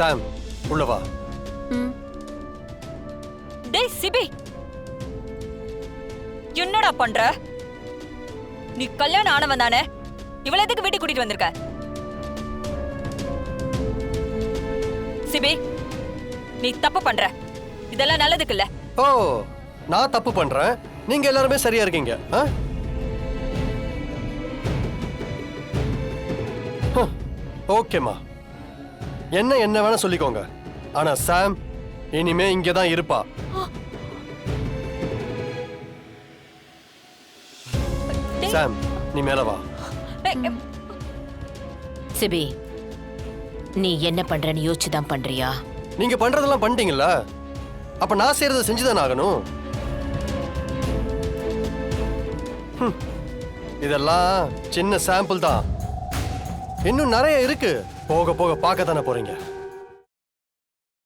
சாம் உள்ள வா. டேய் சிபி. என்னடா பண்ற? நீ கல்யாணம் ஆனவன் தானே? இவள எதுக்கு வீட்டுக்கு கூட்டிட்டு வந்திருக்க? சிபி நீ தப்பு பண்ற. இதெல்லாம் நல்லதுக்கு இல்ல ஓ நான் தப்பு பண்றேன். நீங்க எல்லாருமே சரியா இருக்கீங்க. ஓகேம்மா. என்ன என்ன வேணா சொல்லிக்கோங்க. ஆனா சாம் இனிமே இங்க தான் இருப்பா. சாம் நீ மேல வா. சிபி நீ என்ன பண்றன்னு யோசிச்சு தான் பண்றியா? நீங்க பண்றதெல்லாம் பண்ணிட்டீங்கல்ல? அப்ப நான் செய்யறதை செஞ்சுதானே ஆகணும்? இதெல்லாம் சின்ன சாம்பிள் தான். இன்னும் நிறைய இருக்கு. போக போக பார்க்க தானே போறீங்க?